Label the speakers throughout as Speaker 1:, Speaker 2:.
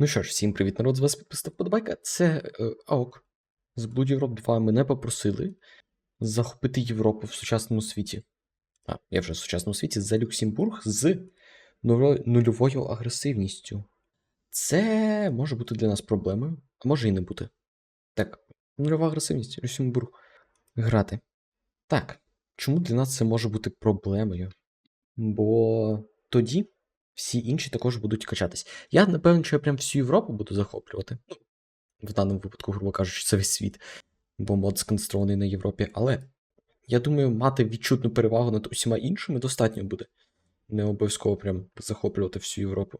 Speaker 1: Ну що ж, всім привіт, народ, з вас підписав подобайка. Це е, АОК. З Blood Europe 2 мене попросили захопити Європу в сучасному світі. А, я вже в сучасному світі за Люксембург з нульовою агресивністю. Це може бути для нас проблемою, а може і не бути. Так, нульова агресивність, Люксембург. Грати. Так, чому для нас це може бути проблемою? Бо тоді всі інші також будуть качатись. Я напевно, що я прям всю Європу буду захоплювати. Ну, в даному випадку, грубо кажучи, це весь світ, бо мод сконцентрований на Європі. Але я думаю, мати відчутну перевагу над усіма іншими достатньо буде. Не обов'язково прям захоплювати всю Європу.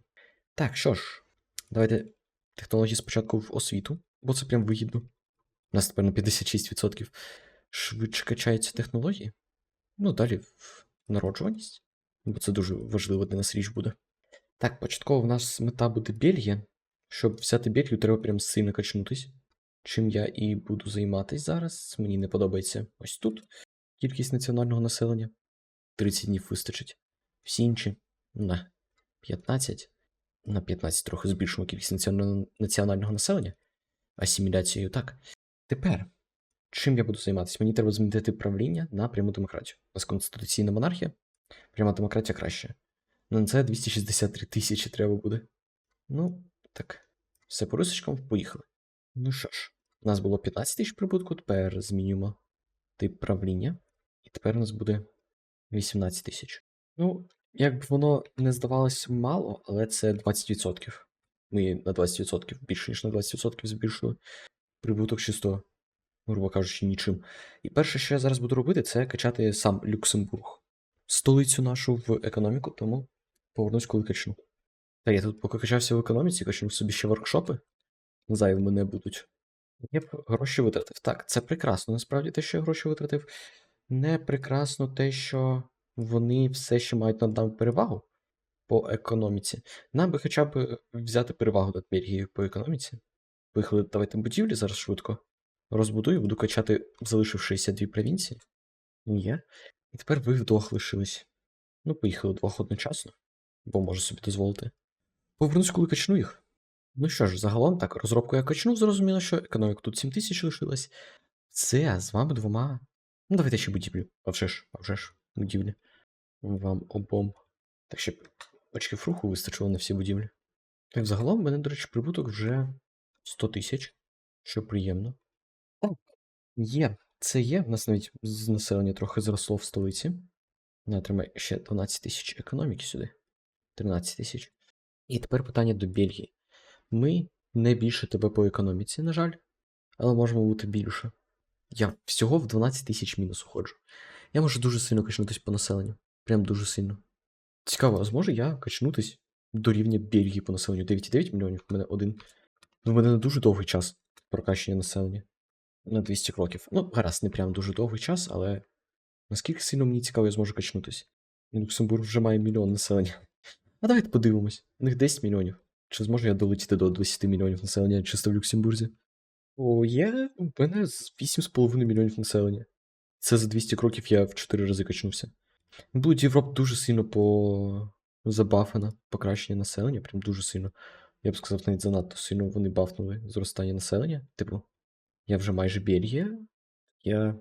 Speaker 1: Так, що ж, давайте технології спочатку в освіту, бо це прям вигідно. У нас тепер на 56% швидше качаються технології. Ну, далі в народжуваність, бо це дуже важливо для нас річ буде. Так, початково в нас мета буде Бельгія. Щоб взяти Бельгію, треба прям сильно качнутись. Чим я і буду займатись зараз. Мені не подобається ось тут кількість національного населення. 30 днів вистачить. Всі інші на 15. На 15 трохи збільшимо кількість національного, населення. Асиміляцією так. Тепер, чим я буду займатися? Мені треба змінити правління на пряму демократію. У нас конституційна монархія. Пряма демократія краще. Ну, на це 263 тисячі треба буде. Ну, так. Все по рисочкам, поїхали. Ну що ж, у нас було 15 тисяч прибутку, тепер змінюємо тип правління. І тепер у нас буде 18 тисяч. Ну, як б воно не здавалось мало, але це 20%. Ми на 20% більше, ніж на 20% збільшили. Прибуток чисто, грубо кажучи, нічим. І перше, що я зараз буду робити, це качати сам Люксембург. Столицю нашу в економіку, тому повернусь, коли качну. Та я тут поки качався в економіці, качнув собі ще воркшопи. Зайвими не будуть. Я б гроші витратив. Так, це прекрасно. Насправді те, що я гроші витратив. Не прекрасно те, що вони все ще мають над нами перевагу по економіці. Нам би хоча б взяти перевагу над Бельгією по економіці. Поїхали, давайте будівлі зараз швидко. Розбудую, буду качати, залишив 62 провінції. Є. І тепер ви вдвох лишились. Ну, поїхали вдвох одночасно, бо можу собі дозволити. Повернусь, коли качну їх. Ну що ж, загалом так, розробку я качнув, зрозуміло, що економіка тут 7 тисяч лишилась. Це з вами двома. Ну, давайте ще будівлю. А вже ж, а вже ж, будівлі. Вам обом. Так ще очків руху вистачило на всі будівлі. Так, загалом, в мене, до речі, прибуток вже 100 тисяч, що приємно. Так, є. Це є. У нас навіть з населення трохи зросло в столиці. Не отримай ще 12 тисяч економіки сюди. 13 тисяч. І тепер питання до Бельгії. Ми не більше тебе по економіці, на жаль, але можемо бути більше. Я всього в 12 тисяч мінус уходжу. Я можу дуже сильно качнутись по населенню. Прям дуже сильно. Цікаво, а зможу я качнутись до рівня Бельгії по населенню 9,9 мільйонів, у мене один. Ну, в мене не дуже довгий час прокачання населення. На 200 кроків. Ну, гаразд, не прям дуже довгий час, але наскільки сильно мені цікаво, я зможу качнутись. Люксембург вже має мільйон населення. А давайте подивимось. У них 10 мільйонів. Чи зможу я долетіти до 20 мільйонів населення чисто в Люксембурзі? О, є у мене 8,5 мільйонів населення. Це за 200 кроків я в 4 рази качнувся. Будуть Європ дуже сильно по забафена покращення населення, прям дуже сильно. Я б сказав, навіть занадто сильно вони бафнули зростання населення. Типу, я вже майже Бельгія. Я.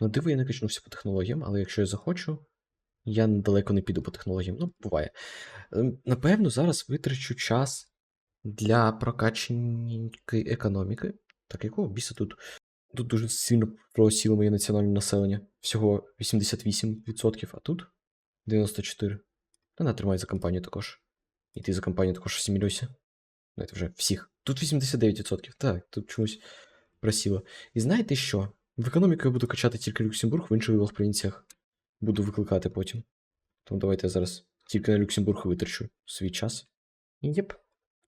Speaker 1: Ну, диво, я не качнувся по технологіям, але якщо я захочу, я далеко не піду по технологіям. Ну, буває. Ем, Напевно, зараз витрачу час для прокачання економіки. Так, якого біса тут? Тут дуже сильно просіло моє національне населення. Всього 88%, а тут 94%. Та не тримай за компанію також. І ти за компанію також асимілюйся. Давайте вже всіх. Тут 89%. Так, тут чомусь просіло. І знаєте що? В економіку я буду качати тільки Люксембург, в інших провінціях буду викликати потім. Тому давайте я зараз тільки на Люксембург витрачу свій час. Єп,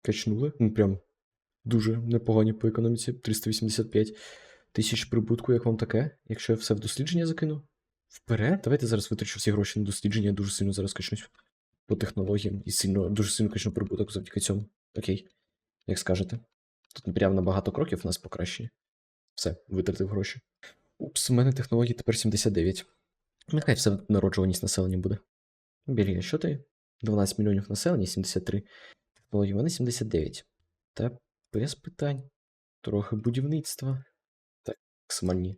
Speaker 1: качнули. Ну, прям дуже непогані по економіці. 385 тисяч прибутку, як вам таке, якщо я все в дослідження закину. Вперед, давайте зараз витрачу всі гроші на дослідження, я дуже сильно зараз качнусь по технологіям і сильно, дуже сильно качну прибуток завдяки цьому. Окей, як скажете. Тут прям на багато кроків у нас покращення. Все, витратив гроші. Упс, у мене технології тепер 79. Нехай все народжуваність населення буде. Бельгія, що ти? 12 мільйонів населення, 73. Технології, мене 79. Та без питань. Трохи будівництва. Так, максимальні.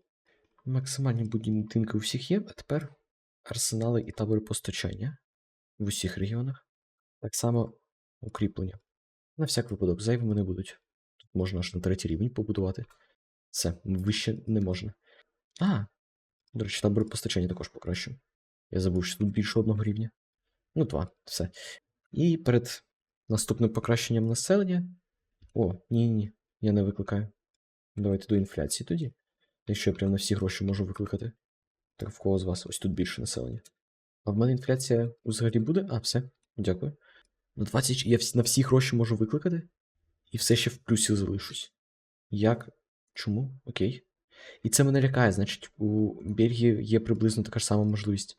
Speaker 1: Максимальні будинки у всіх є, а тепер арсенали і табори постачання в усіх регіонах. Так само укріплення. На всяк випадок, зайвими не будуть. Тут можна аж на третій рівень побудувати. Все, вище не можна. А, до речі, табори постачання також покращу. Я забув, що тут більше одного рівня. Ну, два, все. І перед наступним покращенням населення. О, ні-ні, я не викликаю. Давайте до інфляції тоді. Якщо я прям на всі гроші можу викликати. Так в кого з вас? Ось тут більше населення. А в мене інфляція взагалі буде? А, все, дякую. На 20 я на всі гроші можу викликати. І все ще в плюсі залишусь. Як? Чому? Окей. І це мене лякає, значить, у Бельгії є приблизно така ж сама можливість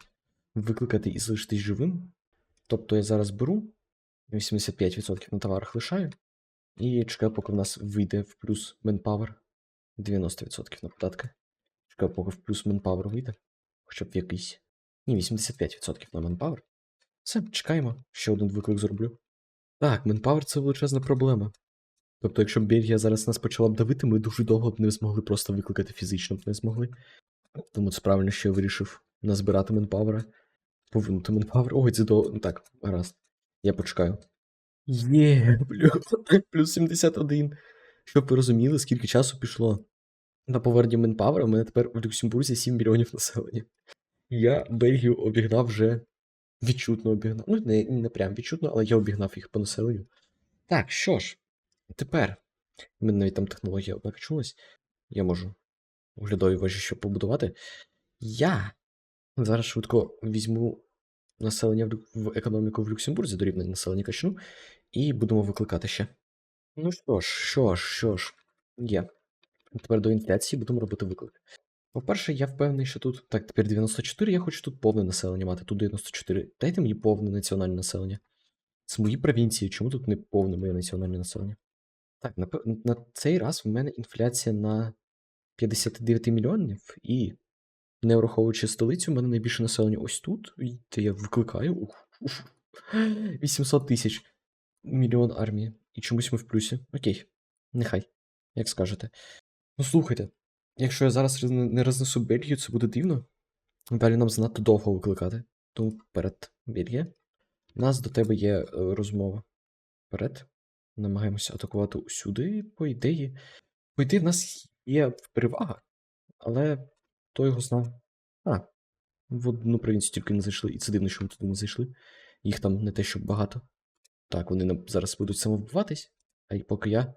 Speaker 1: викликати і залишитись живим. Тобто я зараз беру 85% на товарах лишаю. І чекаю, поки в нас вийде в плюс Manpower 90% на податки. Чекаю, поки в плюс Manpower вийде. Хоча б в якийсь. Ні, 85% на Manpower. Все, чекаємо. Ще один виклик зроблю. Так, Manpower це величезна проблема. Тобто, якщо б Бельгія зараз нас почала б давити, ми дуже довго б не змогли просто викликати фізично б не змогли. Тому це правильно, що я вирішив назбирати Manpower. Повернути Manpower. Ой, це до. Ну так, гаразд. Я почекаю. Є, плюс, плюс 71. Щоб ви розуміли, скільки часу пішло на повернення Manpower, у мене тепер в Люксембурзі 7 мільйонів населення. Я Бельгію обігнав вже відчутно обігнав. Ну, не, не прям відчутно, але я обігнав їх по населенню. Так, що ж, тепер. Мене навіть там технологія одна качнулась. Я можу оглядові вежі що побудувати. Я зараз швидко візьму населення в, в економіку в Люксембурзі до рівня населення качну, і будемо викликати ще. Ну що ж, що ж, що ж, є. Тепер до інфляції будемо робити виклик. По-перше, я впевнений, що тут. Так, тепер 94, я хочу тут повне населення мати, тут 94. Дайте мені повне національне населення. Це мої провінції, чому тут не повне моє національне населення? Так, на, на цей раз в мене інфляція на 59 мільйонів, і не враховуючи столицю, в мене найбільше населення ось тут, де я викликаю. Ух, ух, 800 тисяч мільйон армії. І чомусь ми в плюсі. Окей, нехай, як скажете. Ну слухайте, якщо я зараз не рознесу Бельгію, це буде дивно. Далі нам занадто довго викликати. Тому перед Бельгія. У нас до тебе є е, розмова. Вперед. Намагаємося атакувати усюди, по ідеї. По ідеї, в нас є перевага, але хто його знав. А, в одну провінцію тільки не зайшли, і це дивно, що ми туди не зайшли. Їх там не те, щоб багато. Так, вони зараз будуть самовбиватись, а й поки я.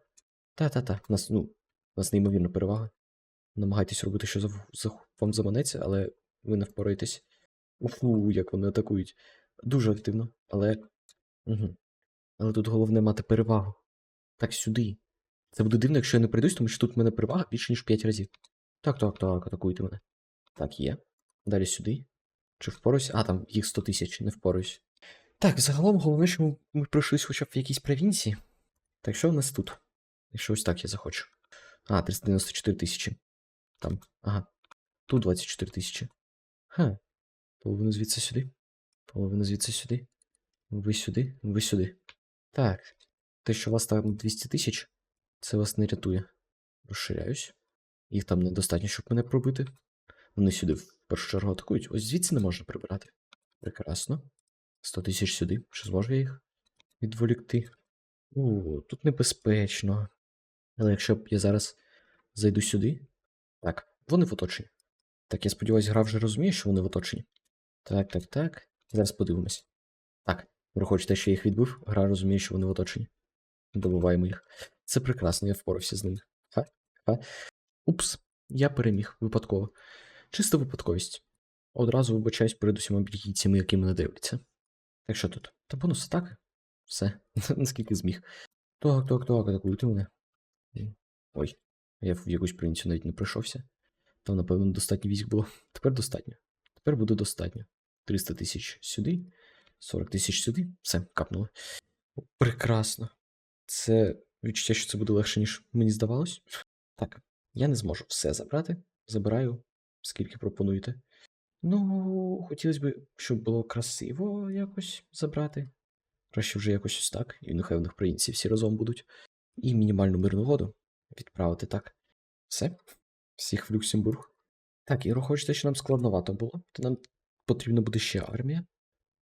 Speaker 1: Та-та-та, в нас, ну, у нас неймовірна перевага. Намагайтесь робити, що зав- зах- вам заманеться, але ви не впораєтесь. Уфу, як вони атакують. Дуже активно, але. Угу. Але тут головне мати перевагу. Так, сюди. Це буде дивно, якщо я не прийдусь, тому що тут в мене перевага більше, ніж 5 разів. Так, так, так, атакуйте мене. Так, є. Далі сюди. Чи впораюсь? А, там їх 100 тисяч, не впораюсь. Так, загалом головне, що ми, ми пройшлись хоча б в якійсь провінції. Так, що в нас тут? Якщо ось так я захочу. А, 394 тисячі. Там. Ага. Тут 24 тисячі. Ха. Половину звідси сюди. Половину звідси сюди. Ви сюди, ви сюди. Так. Те, що у вас там 200 тисяч, це вас не рятує. Розширяюсь. Їх там недостатньо, щоб мене пробити. Вони сюди в першу чергу атакують. Ось звідси не можна прибирати. Прекрасно. 100 тисяч сюди. Чи зможу я їх відволікти? О, тут небезпечно. Але якщо б я зараз зайду сюди. Так, вони в оточенні. Так, я сподіваюся, гра вже розуміє, що вони в оточенні. Так, так, так. Зараз подивимось. Так, враховуючи те, що я їх відбив, гра розуміє, що вони в оточенні. Добуваємо їх. Це прекрасно, я впорався з ними. Ха, ха. Упс, я переміг випадково. Чиста випадковість. Одразу вибачаюсь перед усіма бельгійцями, які мене дивляться. Так що тут? Та бонус атаки? Все, наскільки зміг. Так, так, так, атакуйте мене. Ой, я в якусь провінцію навіть не пройшовся. Там, напевно, достатньо військ було. Тепер достатньо. Тепер буде достатньо. 300 тисяч сюди, 40 тисяч сюди. Все, капнуло. Прекрасно. Це відчуття, що це буде легше, ніж мені здавалось. Так, я не зможу все забрати. Забираю, скільки пропонуєте. Ну, хотілося б, щоб було красиво якось забрати. Краще вже якось ось так, і нехай в них українці всі разом будуть. і мінімальну мирну угоду відправити так. Все. Всіх в Люксембург. Так, і хочете, що нам складновато було, то нам потрібна буде ще армія.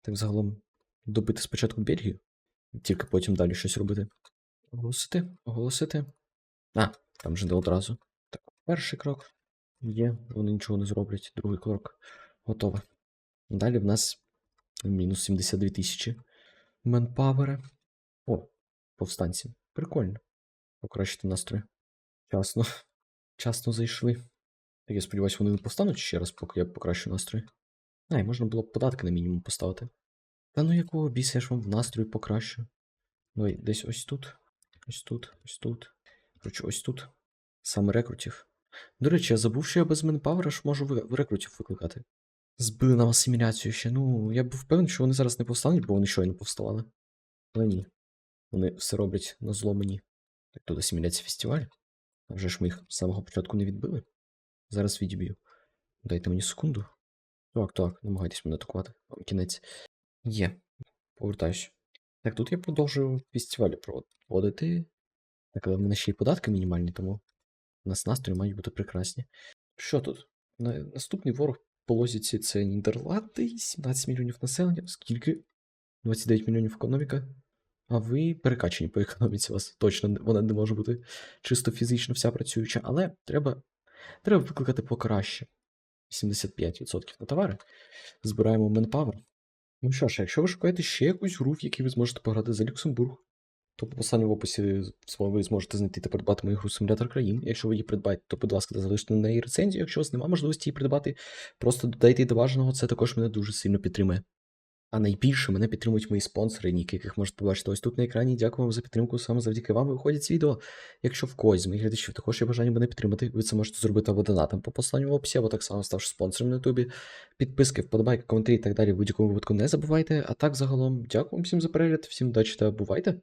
Speaker 1: Так загалом добити спочатку Бельгію, тільки потім далі щось робити. Оголосити, оголосити. А, там вже не одразу. Так, перший крок є, вони нічого не зроблять. Другий крок готове. Далі в нас мінус 72 тисячі менпавера. О, повстанці. Прикольно. Покращити настрої. Часно. Часно зайшли. Так я сподіваюся, вони не повстануть ще раз, поки я покращу настрої. А, і можна було б податки на мінімум поставити. Та ну якого біса я ж вам в настрої покращу. Давай, десь ось тут. Ось тут, ось тут. Коротше, ось тут. Саме рекрутів. До речі, я забув, що я без менпавера ж можу ви- рекрутів викликати. Збили нам асиміляцію ще. Ну, я був впевнений, що вони зараз не повстануть, бо вони щойно повставали. Але ні. Вони все роблять на зло мені. Так тут асиміляція фестиваль. А вже ж ми їх з самого початку не відбили. Зараз відіб'ю. Дайте мені секунду. Так, так, намагайтесь мене атакувати. Вам кінець. Є. Повертаюсь. Так, тут я продовжую фестивалі проводити. Так, але в мене ще й податки мінімальні, тому у нас настрої мають бути прекрасні. Що тут? Наступний ворог по лозіці це Нідерланди, 17 мільйонів населення. Скільки? 29 мільйонів економіка. А ви перекачені по економіці, у вас точно вона не може бути чисто фізично вся працююча, але треба, треба викликати покраще. 75% на товари. Збираємо Manpower. Ну що ж, якщо ви шукаєте ще якусь гру, в якій ви зможете пограти за Люксембург, то по посланню в описі ви зможете знайти та придбати мою гру Симулятор країн. Якщо ви її придбаєте, то, будь ласка, залиште на неї рецензію. Якщо у вас немає можливості її придбати, просто додайте її до важного, це також мене дуже сильно підтримує. А найбільше мене підтримують мої спонсори, ніки, яких можете побачити ось тут на екрані. Дякую вам за підтримку. Саме завдяки вам виходять ці відео. Якщо в когось з моїх глядачів також є бажання мене підтримати, ви це можете зробити або донатом по посланню в описі, або так само ставши спонсором на Ютубі. Підписки, вподобайки, коментарі і так далі в будь-якому випадку не забувайте. А так загалом, дякую вам всім за перегляд, всім удачі та бувайте!